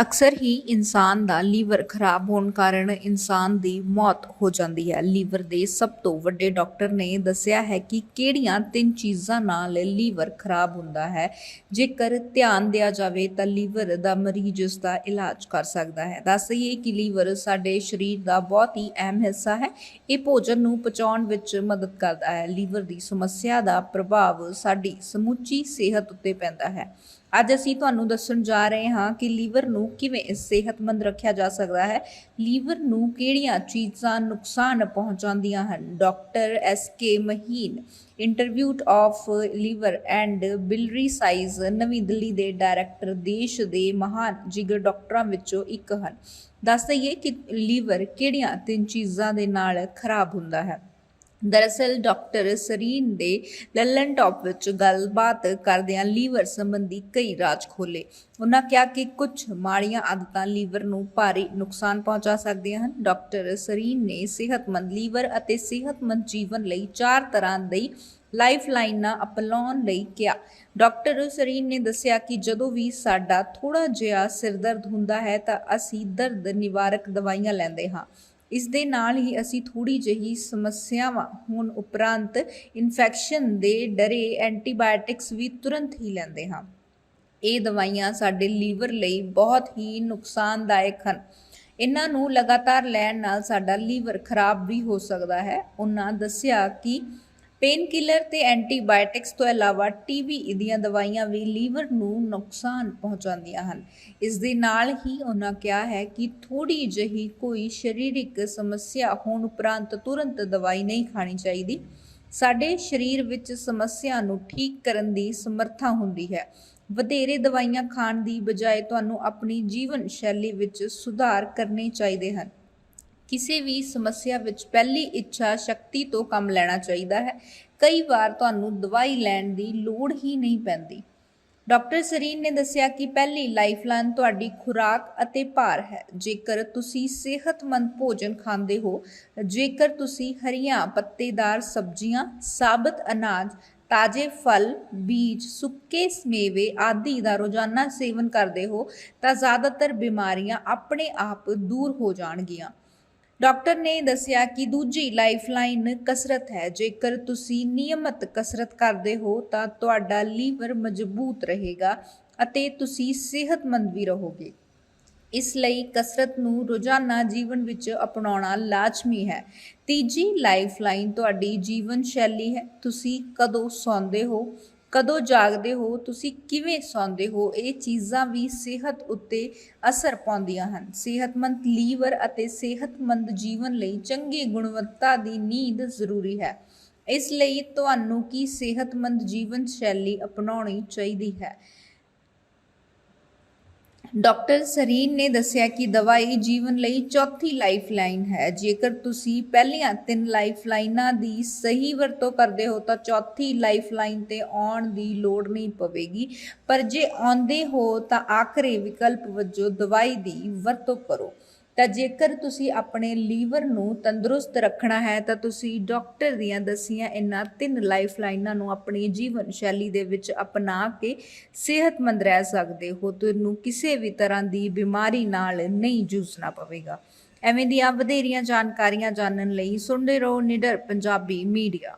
ਅਕਸਰ ਹੀ ਇਨਸਾਨ ਦਾ ਲੀਵਰ ਖਰਾਬ ਹੋਣ ਕਾਰਨ ਇਨਸਾਨ ਦੀ ਮੌਤ ਹੋ ਜਾਂਦੀ ਹੈ। ਲੀਵਰ ਦੇ ਸਭ ਤੋਂ ਵੱਡੇ ਡਾਕਟਰ ਨੇ ਦੱਸਿਆ ਹੈ ਕਿ ਕਿਹੜੀਆਂ ਤਿੰਨ ਚੀਜ਼ਾਂ ਨਾਲ ਲੀਵਰ ਖਰਾਬ ਹੁੰਦਾ ਹੈ। ਜੇਕਰ ਧਿਆਨ ਦਿਆ ਜਾਵੇ ਤਾਂ ਲੀਵਰ ਦਾ ਮਰੀਜ਼ ਉਸ ਦਾ ਇਲਾਜ ਕਰ ਸਕਦਾ ਹੈ। ਦੱਸ ਦਈਏ ਕਿ ਲੀਵਰ ਸਾਡੇ ਸਰੀਰ ਦਾ ਬਹੁਤ ਹੀ ਅਹਿਮ ਹਿੱਸਾ ਹੈ। ਇਹ ਭੋਜਨ ਨੂੰ ਪਚਾਉਣ ਵਿੱਚ ਮਦਦ ਕਰਦਾ ਹੈ। ਲੀਵਰ ਦੀ ਸਮੱਸਿਆ ਦਾ ਪ੍ਰਭਾਵ ਸਾਡੀ ਸਮੁੱਚੀ ਸਿਹਤ ਉੱਤੇ ਪੈਂਦਾ ਹੈ। ਅੱਜ ਅਸੀਂ ਤੁਹਾਨੂੰ ਦੱਸਣ ਜਾ ਰਹੇ ਹਾਂ ਕਿ ਲੀਵਰ ਨੂੰ ਕਿਵੇਂ ਸਿਹਤਮੰਦ ਰੱਖਿਆ ਜਾ ਸਕਦਾ ਹੈ। ਲੀਵਰ ਨੂੰ ਕਿਹੜੀਆਂ ਚੀਜ਼ਾਂ ਨੁਕਸਾਨ ਪਹੁੰਚਾਉਂਦੀਆਂ ਹਨ? Doctor S K ਮਹੀਨ, institute of liver and biliary size, ਨਵੀਂ ਦਿੱਲੀ ਦੇ ਡਾਇਰੈਕਟਰ, ਦੇਸ਼ ਦੇ ਮਹਾਨ ਜਿਗਰ ਡਾਕਟਰਾਂ ਵਿੱਚੋਂ ਇੱਕ ਹਨ। ਦੱਸ ਦਈਏ ਕਿ ਲੀਵਰ ਕਿਹੜੀਆਂ ਤਿੰਨ ਚੀਜ਼ਾਂ ਦੇ ਨਾਲ ਖਰਾਬ ਹੁੰਦਾ ਹੈ? ਦਰਅਸਲ ਡਾਕਟਰ ਸਰੀਨ ਦੇ ਲੱਲਨ ਟਾਪ ਵਿੱਚ ਗੱਲਬਾਤ ਕਰਦਿਆਂ ਲੀਵਰ ਸੰਬੰਧੀ ਕਈ ਰਾਜ ਖੋਲੇ ਉਹਨਾਂ ਕਿਹਾ ਕਿ ਕੁਝ ਮਾੜੀਆਂ ਆਦਤਾਂ ਲੀਵਰ ਨੂੰ ਭਾਰੀ ਨੁਕਸਾਨ ਪਹੁੰਚਾ ਸਕਦੀਆਂ ਹਨ। ਡਾਕਟਰ ਸਰੀਨ ਨੇ ਸਿਹਤਮੰਦ ਲੀਵਰ ਅਤੇ ਸਿਹਤਮੰਦ ਜੀਵਨ ਲਈ ਚਾਰ ਤਰ੍ਹਾਂ ਦੀ ਲਾਈਫਲਾਈਨਾਂ ਅਪਣਾਉਣ ਲਈ ਕਿਹਾ। ਡਾਕਟਰ ਸਰੀਨ ਨੇ ਦੱਸਿਆ ਕਿ ਜਦੋਂ ਵੀ ਸਾਡਾ ਥੋੜਾ ਜਿਹਾ ਸਿਰ ਦਰਦ ਹੁੰਦਾ ਹੈ ਤਾਂ ਅਸੀਂ ਦਰਦ ਨਿਵਾਰਕ ਦਵਾਈਆਂ ਲੈਂਦੇ ਹਾਂ। ਇਸ ਦੇ ਨਾਲ ਹੀ ਅਸੀਂ ਥੋੜੀ ਜਿਹੀ ਸਮੱਸਿਆਵਾਂ ਹੋਣ ਉਪਰੰਤ ਇਨਫੈਕਸ਼ਨ ਦੇ ਡਰੇ ਐਂਟੀਬਾਇਓਟਿਕਸ ਵੀ ਤੁਰੰਤ ਹੀ ਲੈਂਦੇ ਹਾਂ। ਇਹ ਦਵਾਈਆਂ ਸਾਡੇ ਲੀਵਰ ਲਈ ਬਹੁਤ ਹੀ ਨੁਕਸਾਨਦਾਇਕ ਹਨ। ਇਹਨਾਂ ਨੂੰ ਲਗਾਤਾਰ ਲੈਣ ਨਾਲ ਸਾਡਾ ਲੀਵਰ ਖਰਾਬ ਵੀ ਹੋ ਸਕਦਾ ਹੈ। ਉਹਨਾਂ ਦੱਸਿਆ ਕਿ ਪੇਨ ਕਿਲਰ ਤੇ ਐਂਟੀਬਾਇਓਟਿਕਸ ਤੋਂ ਇਲਾਵਾ ਟੀਬੀ ਦੀਆਂ ਦਵਾਈਆਂ ਵੀ ਲੀਵਰ ਨੂੰ ਨੁਕਸਾਨ ਪਹੁੰਚਾਉਂਦੀਆਂ ਹਨ। ਇਸ ਦੇ ਨਾਲ ਹੀ ਉਹਨਾਂ ਕਿਹਾ ਹੈ ਕਿ ਥੋੜੀ ਜਿਹੀ ਕੋਈ ਸਰੀਰਕ ਸਮੱਸਿਆ ਹੋਣ ਉਪਰੰਤ ਤੁਰੰਤ ਦਵਾਈ ਨਹੀਂ ਖਾਣੀ ਚਾਹੀਦੀ। ਸਾਡੇ ਸਰੀਰ ਵਿੱਚ ਸਮੱਸਿਆ ਨੂੰ ਠੀਕ ਕਰਨ ਦੀ ਸਮਰੱਥਾ ਹੁੰਦੀ ਹੈ। ਵਧੇਰੇ ਦਵਾਈਆਂ ਖਾਣ ਦੀ ਬਜਾਏ ਤੁਹਾਨੂੰ ਆਪਣੀ ਜੀਵਨ ਸ਼ੈਲੀ ਵਿੱਚ ਸੁਧਾਰ ਕਰਨੇ ਚਾਹੀਦੇ ਹਨ। ਕਿਸੇ ਵੀ ਸਮੱਸਿਆ ਵਿੱਚ ਪਹਿਲੀ ਇੱਛਾ ਸ਼ਕਤੀ ਤੋਂ ਕੰਮ ਲੈਣਾ ਚਾਹੀਦਾ ਹੈ। ਕਈ ਵਾਰ ਤੁਹਾਨੂੰ ਦਵਾਈ ਲੈਣ ਦੀ ਲੋੜ ਹੀ ਨਹੀਂ ਪੈਂਦੀ। ਡਾਕਟਰ ਸਰੀਨ ਨੇ ਦੱਸਿਆ ਕਿ ਪਹਿਲੀ ਲਾਈਫਲਾਈਨ ਤੁਹਾਡੀ ਖੁਰਾਕ ਅਤੇ ਭਾਰ ਹੈ। ਜੇਕਰ ਤੁਸੀਂ ਸਿਹਤਮੰਦ ਭੋਜਨ ਖਾਂਦੇ ਹੋ, ਜੇਕਰ ਤੁਸੀਂ ਹਰੀਆਂ ਪੱਤੇਦਾਰ ਸਬਜ਼ੀਆਂ, ਸਾਬਤ ਅਨਾਜ, ਤਾਜ਼ੇ ਫਲ, ਬੀਜ, ਸੁੱਕੇ ਮੇਵੇ ਆਦਿ ਦਾ ਰੋਜ਼ਾਨਾ ਸੇਵਨ ਕਰਦੇ ਹੋ, ਤਾਂ ਜ਼ਿਆਦਾਤਰ ਬਿਮਾਰੀਆਂ ਆਪਣੇ ਆਪ ਦੂਰ ਹੋ ਜਾਣਗੀਆਂ। ਡਾਕਟਰ ਨੇ ਦੱਸਿਆ ਕਿ ਦੂਜੀ ਲਾਈਫਲਾਈਨ ਕਸਰਤ ਹੈ। ਜੇਕਰ ਤੁਸੀਂ ਨਿਯਮਤ ਕਸਰਤ ਕਰਦੇ ਹੋ, ਤਾਂ ਤੁਹਾਡਾ ਲੀਵਰ ਮਜ਼ਬੂਤ ਰਹੇਗਾ ਅਤੇ ਤੁਸੀਂ ਸਿਹਤਮੰਦ ਵੀ ਰਹੋਗੇ। ਇਸ ਲਈ ਕਸਰਤ ਨੂੰ ਰੋਜ਼ਾਨਾ ਜੀਵਨ ਵਿੱਚ ਅਪਣਾਉਣਾ ਲਾਜ਼ਮੀ ਹੈ। ਤੀਜੀ ਲਾਈਫਲਾਈਨ ਤੁਹਾਡੀ ਜੀਵਨ ਸ਼ੈਲੀ ਹੈ। ਤੁਸੀਂ ਕਦੋਂ ਸੌਂਦੇ ਹੋ? ਕਦੋਂ ਜਾਗਦੇ ਹੋ, ਤੁਸੀਂ ਕਿਵੇਂ ਸੌਂਦੇ ਹੋ, ਇਹ ਚੀਜ਼ਾਂ ਵੀ ਸਿਹਤ ਉੱਤੇ ਅਸਰ ਪਾਉਂਦੀਆਂ ਹਨ। ਸਿਹਤਮੰਦ ਲੀਵਰ ਅਤੇ ਸਿਹਤਮੰਦ ਜੀਵਨ ਲਈ ਚੰਗੀ ਗੁਣਵੱਤਾ ਦੀ ਨੀਂਦ ਜ਼ਰੂਰੀ ਹੈ। ਇਸ ਲਈ ਤੁਹਾਨੂੰ ਕੀ ਸਿਹਤਮੰਦ ਜੀਵਨ ਸ਼ੈਲੀ ਅਪਣਾਉਣੀ ਚਾਹੀਦੀ ਹੈ? ਡਾਕਟਰ ਸਰੀਨ ਨੇ ਦੱਸਿਆ ਕਿ ਦਵਾਈ ਜੀਵਨ ਲਈ ਚੌਥੀ ਲਾਈਫਲਾਈਨ ਹੈ। ਜੇਕਰ ਤੁਸੀਂ ਪਹਿਲੀਆਂ ਤਿੰਨ ਲਾਈਫਲਾਈਨਾਂ ਦੀ ਸਹੀ ਵਰਤੋਂ ਕਰਦੇ ਹੋ ਤਾਂ ਚੌਥੀ ਲਾਈਫਲਾਈਨ ਤੇ ਆਉਣ ਦੀ ਲੋੜ ਨਹੀਂ ਪਵੇਗੀ। ਪਰ ਜੇ ਆਉਂਦੇ ਹੋ ਤਾਂ ਆਖਰੀ ਵਿਕਲਪ ਵਜੋਂ ਦਵਾਈ ਦੀ ਵਰਤੋਂ ਕਰੋ। ਤਾਂ ਜੇਕਰ ਤੁਸੀਂ ਆਪਣੇ ਲੀਵਰ ਨੂੰ ਤੰਦਰੁਸਤ ਰੱਖਣਾ ਹੈ, ਤਾਂ ਤੁਸੀਂ ਡਾਕਟਰ ਦੀਆਂ ਦਸੀਆਂ ਇਹਨਾਂ ਤਿੰਨ ਲਾਈਫ ਲਾਈਨਾਂ ਨੂੰ ਆਪਣੀ ਜੀਵਨ ਸ਼ੈਲੀ ਦੇ ਵਿੱਚ ਅਪਣਾ ਕੇ ਸਿਹਤਮੰਦ ਰਹਿ ਸਕਦੇ ਹੋ। ਤੁਹਾਨੂੰ ਕਿਸੇ ਵੀ ਤਰ੍ਹਾਂ ਦੀ ਬਿਮਾਰੀ ਨਾਲ ਨਹੀਂ ਜੂਝਣਾ ਪਵੇਗਾ। ਐਵੇਂ ਦੀਆਂ ਵਧੇਰੀਆਂ ਜਾਣਕਾਰੀਆਂ ਜਾਣਨ ਲਈ ਸੁਣਦੇ ਰਹੋ ਨਿਡਰ ਪੰਜਾਬੀ ਮੀਡੀਆ।